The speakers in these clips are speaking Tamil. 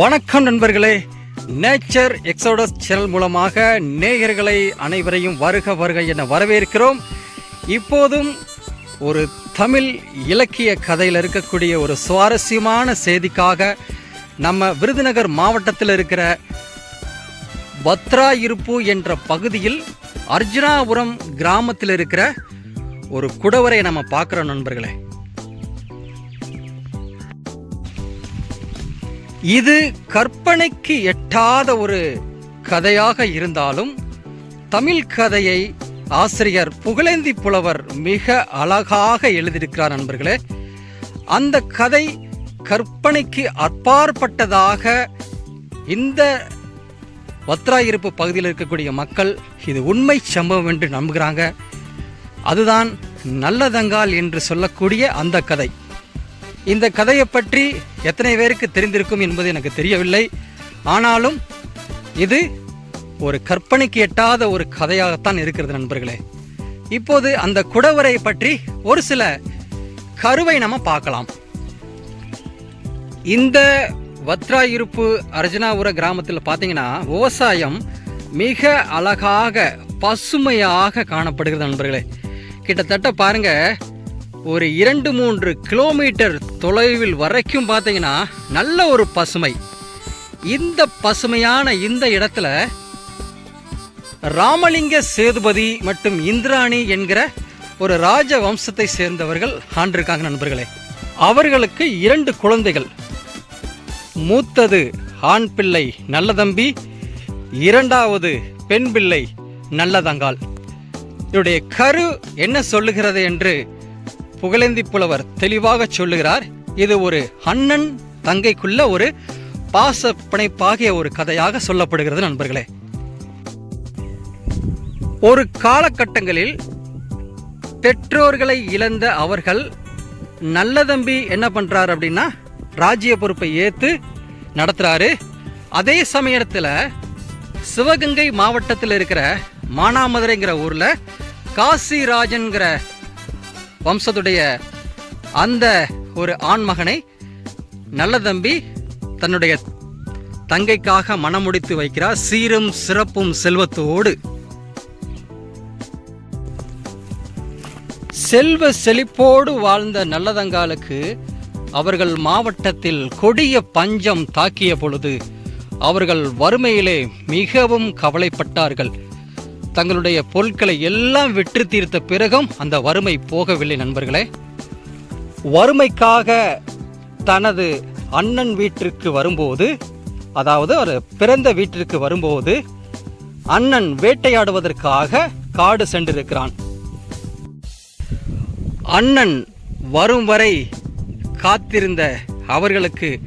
வணக்கம் நண்பர்களே. நேச்சர் எக்ஸோடஸ் சேனல் மூலமாக நேயர்களை அனைவரையும் வருக வருக என வரவேற்கிறோம். இப்போதும் ஒரு தமிழ் இலக்கிய கதையில் இருக்கக்கூடிய ஒரு சுவாரஸ்யமான செய்திக்காக நம்ம விருதுநகர் மாவட்டத்தில் இருக்கிற பத்ரா இருப்பு என்ற பகுதியில் அர்ஜுனாபுரம் கிராமத்தில் இருக்கிற ஒரு குடவரை நம்ம பார்க்குறோம் நண்பர்களே. இது கற்பனைக்கு எட்டாத ஒரு கதையாக இருந்தாலும் தமிழ் கதையை ஆசிரியர் புகழேந்தி புலவர் மிக அழகாக எழுதியிருக்கிறார் நண்பர்களே. அந்த கதை கற்பனைக்கு அப்பாற்பட்டதாக இந்த வத்ராயிருப்பு பகுதியில் இருக்கக்கூடிய மக்கள் இது உண்மை சம்பவம் என்று நம்புகிறாங்க. அதுதான் நல்லதங்கால் என்று சொல்லக்கூடிய அந்த கதை. இந்த கதையை பற்றி எத்தனை பேருக்கு தெரிந்திருக்கும் என்பது எனக்கு தெரியவில்லை. ஆனாலும் இது ஒரு கற்பனைக்கு எட்டாத ஒரு கதையாகத்தான் இருக்கிறது நண்பர்களே. இப்போது அந்த குடவரை பற்றி ஒரு சில கருவை நம்ம பார்க்கலாம். இந்த வத்ரா இருப்பு அர்ஜுனாபுர கிராமத்தில் பார்த்தீங்கன்னா விவசாயம் மிக அழகாக பசுமையாக காணப்படுகிறது நண்பர்களே. கிட்டத்தட்ட பாருங்க ஒரு இரண்டு மூன்று கிலோமீட்டர் தொலைவில் வரைக்கும் பார்த்தீங்கன்னா நல்ல ஒரு பசுமை. இந்த பசுமையான இந்த இடத்துல ராமலிங்க சேதுபதி மற்றும் இந்திராணி என்கிற ஒரு ராஜ வம்சத்தை சேர்ந்தவர்கள் ஆண்டிருக்காங்க நண்பர்களே. அவர்களுக்கு இரண்டு குழந்தைகள். மூத்தது ஆண் பிள்ளை நல்லதம்பி இரண்டாவது பெண் பிள்ளை நல்லதங்கால் இவருடைய கரு என்ன சொல்லுகிறது என்று புகழேந்தி புலவர் தெளிவாக சொல்லுகிறார் இது ஒரு அண்ணன் தங்கைக்குள்ள ஒரு பாச பிணைப்பாகிய ஒரு கதையாக சொல்லப்படுகிறது நண்பர்களே. ஒரு காலகட்டங்களில் பெற்றோர்களை இழந்த அவர்கள் நல்லதம்பி என்ன பண்றாரு அப்படின்னா ராஜ்ய பொறுப்பை ஏத்து நடத்துறாரு. அதே சமயத்துல சிவகங்கை மாவட்டத்தில் இருக்கிற மானாமதுரைங்கிற ஊர்ல காசிராஜன்கிற வம்சத்துடைய அந்த ஒரு ஆண்மகனை நல்லதம்பி தன்னுடைய தங்கைக்காக மணமுடித்து வைக்கிறார். சீரும் சிறப்பும் செல்வத்தோடு. செல்வ செழிப்போடு வாழ்ந்த நல்லதங்காலுக்கு அவர்கள் மாவட்டத்தில் கொடிய பஞ்சம் தாக்கிய பொழுது அவர்கள் வறுமையிலே மிகவும் கவலைப்பட்டார்கள். தங்களுடைய பொருட்களை எல்லாம் விற்று தீர்த்த பிறகும் அந்த வறுமை போகவில்லை நண்பர்களே. வறுமைக்காக தனது அண்ணன் வீட்டிற்கு வரும்போது அதாவது அவர் பிறந்த வீட்டிற்கு வரும்போது அண்ணன் வேட்டையாடுவதற்காக காடு சென்றிருக்கிறான். அண்ணன் வரும் வரை காத்திருந்த அவர்களுக்கு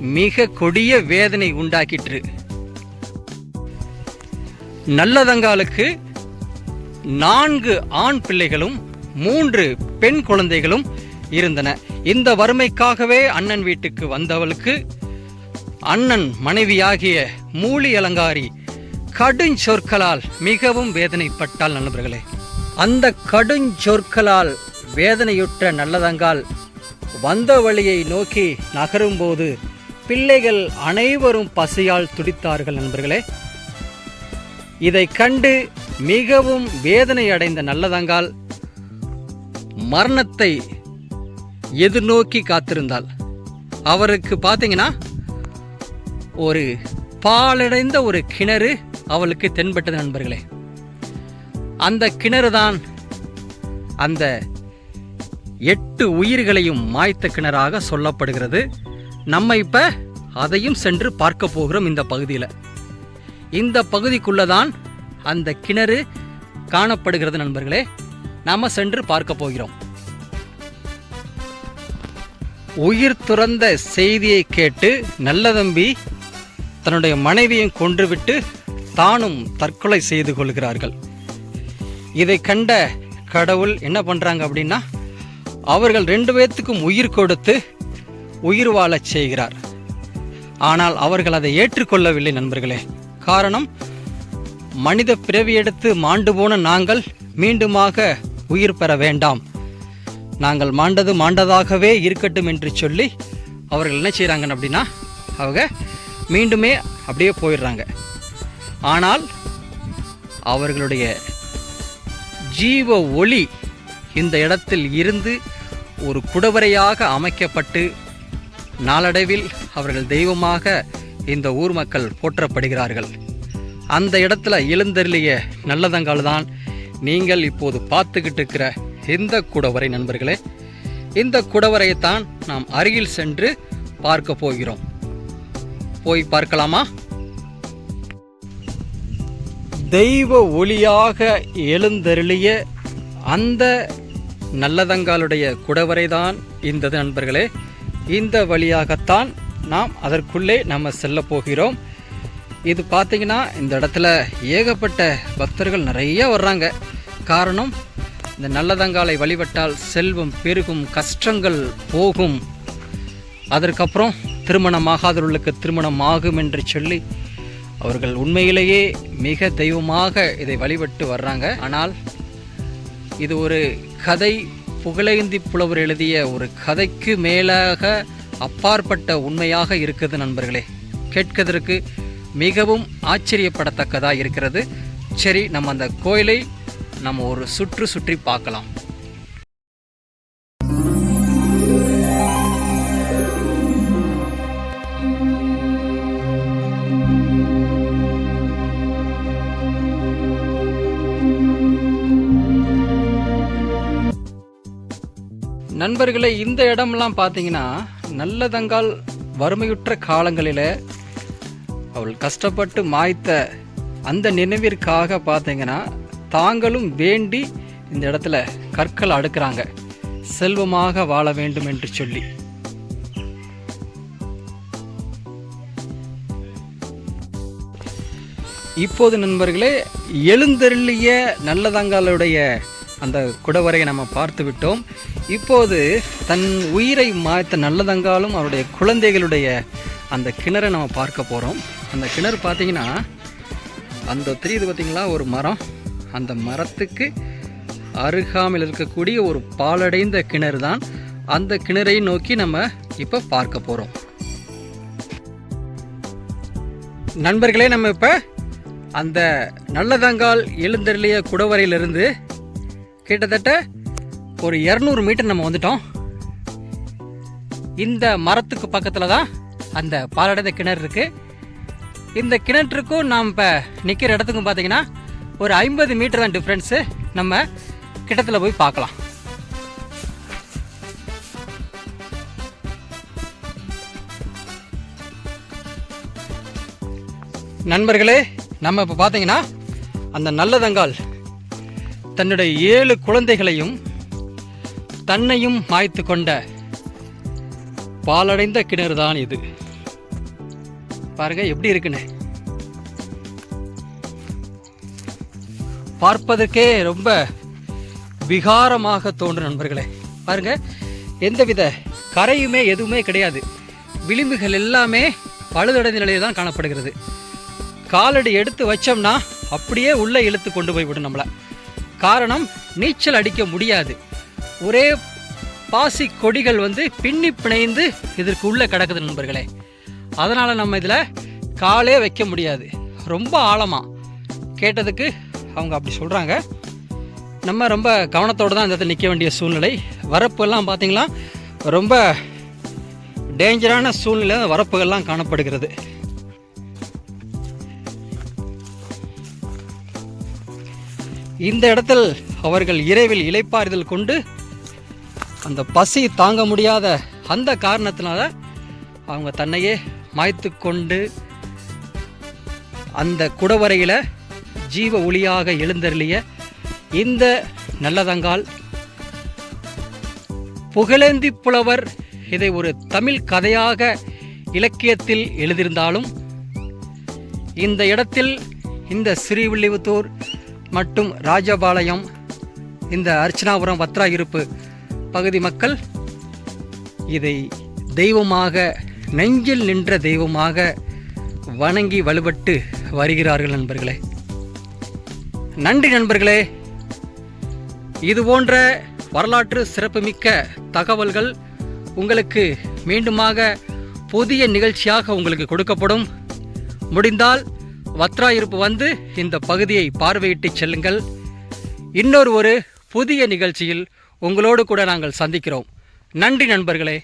மிக கொடிய வேதனை உண்டாக்கிற்று. நல்லதங்காலுக்கு நான்கு ஆண் பிள்ளைகளும் மூன்று பெண் குழந்தைகளும் இருந்தன. இந்த வறுமைக்காகவே அண்ணன் வீட்டுக்கு வந்தவளுக்கு அண்ணன் மனைவியாகிய மூலி அலங்காரி கடுஞ்சொற்களால் மிகவும் வேதனைப்பட்டாள் நண்பர்களே. அந்த கடுஞ்சொற்களால் வேதனையுற்ற நல்லதங்கால் வந்த வழியை நோக்கி நகரும்போது பிள்ளைகள் அனைவரும் பசியால் துடித்தார்கள் நண்பர்களே. இதை கண்டு மிகவும் வேதனை அடைந்த நல்லதங்கால் மரணத்தை எதிர்நோக்கி காத்திருந்தாள். அவருக்கு பார்த்தீங்கன்னா ஒரு பாலடைந்த ஒரு கிணறு அவளுக்கு தென்பட்டது நண்பர்களே. அந்த கிணறு தான் அந்த எட்டு உயிர்களையும் மாய்த்த கிணறாக சொல்லப்படுகிறது. நம்ம இப்போ அதையும் சென்று பார்க்க போகிறோம் இந்த பகுதியில். இந்த பகுதிக்குள்ளதான் அந்த கிணறு காணப்படுகிறது நண்பர்களே. நாம சென்று பார்க்க போகிறோம். உயிர் துறந்த செய்தியை கேட்டு நல்லதம்பி தன்னுடைய மனைவியும் கொன்றுவிட்டு தானும் தற்கொலை செய்து கொள்கிறார்கள். இதை கண்ட கடவுள் என்ன பண்றாங்க அப்படின்னா அவர்கள் ரெண்டு பேர்த்துக்கும் உயிர் கொடுத்து உயிர் வாழச் செய்கிறார். ஆனால் அவர்கள் அதை ஏற்றுக்கொள்ளவில்லை நண்பர்களே. காரணம் மனித பிறவி எடுத்து மாண்டு போன நாங்கள் மீண்டுமாக உயிர் பெற வேண்டாம். நாங்கள் மாண்டது மாண்டதாகவே இருக்கட்டும் என்று சொல்லி அவர்கள் என்ன செய்கிறாங்க அப்படின்னா அவங்க மீண்டுமே அப்படியே போயிடுறாங்க. ஆனால் அவர்களுடைய ஜீவ ஒளி இந்த இடத்தில் இருந்து ஒரு குடவரையாக அமைக்கப்பட்டு நாளடைவில் அவர்கள் தெய்வமாக இந்த ஊர் மக்கள் போற்றப்படுகிறார்கள். அந்த இடத்துல எழுந்தருளிய நல்லதங்கால் தான் நீங்கள் இப்போது பார்த்துக்கிட்டு இருக்கிற இந்த குடவரை நண்பர்களே. இந்த குடவரையைத்தான் நாம் அருகில் சென்று பார்க்க போகிறோம். போய் பார்க்கலாமா? தெய்வ ஒளியாக எழுந்தருளிய அந்த நல்லதங்காலுடைய குடவரை தான் இந்த நண்பர்களே. இந்த வழியாகத்தான் நாம் அதற்குள்ளே நம்ம செல்ல போகிறோம். இது பார்த்தீங்கன்னா இந்த இடத்துல ஏகப்பட்ட பக்தர்கள் நிறைய வர்றாங்க. காரணம் இந்த நல்லதங்காலை வழிபட்டால் செல்வம் பெருகும் கஷ்டங்கள் போகும். அதற்கப்புறம் திருமணமாகாதவர்களுக்கு திருமணம் ஆகும் என்று சொல்லி அவர்கள் உண்மையிலேயே மிக தெய்வமாக இதை வழிபட்டு வர்றாங்க. ஆனால் இது ஒரு கதை புகழேந்தி புலவர் எழுதிய ஒரு கதைக்கு மேலாக அப்பாற்பட்ட உண்மையாக இருக்குது நண்பர்களே. கேட்கதற்கு மிகவும் ஆச்சரியப்படத்தக்கதாக இருக்கிறது. சரி நம்ம அந்த கோயிலை நம்ம ஒரு சுற்று சுற்றி பார்க்கலாம். நண்பர்களே இந்த இடம்லாம் பார்த்தீங்கன்னா நல்லதங்கால் வறுமையுற்ற காலங்களில் அவள் கஷ்டப்பட்டு மாய்த்த அந்த நினைவிற்காக பார்த்தீங்கன்னா தாங்களும் வேண்டி இந்த இடத்துல கற்கள் அடுக்கிறாங்க. செல்வமாக வாழ வேண்டும் என்று சொல்லி. இப்போது நண்பர்களே எழுந்தருளிய நல்லதங்காலுடைய அந்த குடவரையை நம்ம பார்த்து விட்டோம். இப்போது தன் உயிரை மாய்த்த நல்லதங்காலும் அவருடைய குழந்தைகளுடைய அந்த கிணறை நம்ம பார்க்க போகிறோம் அந்த கிணறு பார்த்தீங்கன்னா அந்த தெரியுது பார்த்தீங்களா? ஒரு மரம். அந்த மரத்துக்கு அருகாமையில் இருக்கக்கூடிய ஒரு பாலடைந்த கிணறு தான். அந்த கிணறை நோக்கி நம்ம இப்போ பார்க்க போகிறோம் நண்பர்களே நம்ம இப்போ அந்த நல்லதங்கால் எழுந்தருளிய குடவரையிலிருந்து கிட்டத்தட்ட ஒரு இரநூறு மீட்டர் நம்ம வந்துட்டோம். இந்த மரத்துக்கு பக்கத்தில் தான் அந்த பாலடைந்த கிணறு இருக்குது இந்த கிணற்றுக்கும் நாம் இப்போ நிற்கிற இடத்துக்கும் பார்த்தீங்கன்னா ஒரு ஐம்பது மீட்டர் தான் டிஃப்ரென்ஸு நம்ம கிட்டத்தில் போய் பார்க்கலாம். நண்பர்களே நம்ம இப்போ பார்த்தீங்கன்னா அந்த நல்லதங்கால் தன்னுடைய ஏழு குழந்தைகளையும் தன்னையும் மாய்த்து கொண்ட பாலடைந்த கிணறு தான் இது. பாருங்க எப்படி இருக்குன்னு. பார்ப்பதற்கே ரொம்ப விகாரமாக தோன்றும் நண்பர்களே. பாருங்க எந்தவித கரையுமே எதுவுமே கிடையாது. விளிம்புகள் எல்லாமே பழுதடைந்த நிலையில் தான் காணப்படுகிறது. காலடி எடுத்து வச்சோம்னா அப்படியே உள்ளே இழுத்து கொண்டு போய் விடும் நம்மளை. காரணம் நீச்சல் அடிக்க முடியாது. ஒரே பாசி கொடிகள் வந்து பின்னி பிணைந்து இதற்கு உள்ளே கிடக்குது நண்பர்களே. அதனால் நம்ம இதில் காலே வைக்க முடியாது. ரொம்ப ஆழமாக கேட்டதுக்கு அவங்க அப்படி சொல்கிறாங்க நம்ம ரொம்ப கவனத்தோடு தான் இந்த இடத்துல நிற்க வேண்டிய சூழ்நிலை. வரப்பெல்லாம் பார்த்தீங்களா ரொம்ப டேஞ்சரான சூழ்நிலை வரப்புகள்லாம் காணப்படுகிறது. இந்த இடத்தில் அவர்கள் இரவில் இலைப்பாறுதல் கொண்டு அந்த பசி தாங்க முடியாத அந்த காரணத்தினால அவங்க தன்னையே மாய்த்து கொண்டு அந்த குடவரையில் ஜீவ ஒளியாக எழுந்தருளிய இந்த நல்லதங்கால் புகழேந்தி புலவர் இதை ஒரு தமிழ் கதையாக இலக்கியத்தில் எழுதியிருந்தாலும் இந்த இடத்தில் இந்த ஸ்ரீவில்லிபுத்தூர் மற்றும் ராஜபாளையம் இந்த அர்ச்சனாபுரம் வத்ரா இருப்பு பகுதி மக்கள் இதை தெய்வமாக நெஞ்சில் நின்ற தெய்வமாக வணங்கி வழிபட்டு வருகிறார்கள் நண்பர்களே. நன்றி நண்பர்களே. இது போன்ற வரலாற்று சிறப்புமிக்க தகவல்கள் உங்களுக்கு மீண்டுமாக புதிய நிகழ்ச்சியாக உங்களுக்கு கொடுக்கப்படும். முடிந்தால் வத்ராயிருப்பு வந்து இந்த பகுதியை பார்வையிட்டு செல்லுங்கள். இன்னொரு ஒரு புதிய நிகழ்ச்சியில் உங்களோடு கூட நாங்கள் சந்திக்கிறோம். நன்றி நண்பர்களே.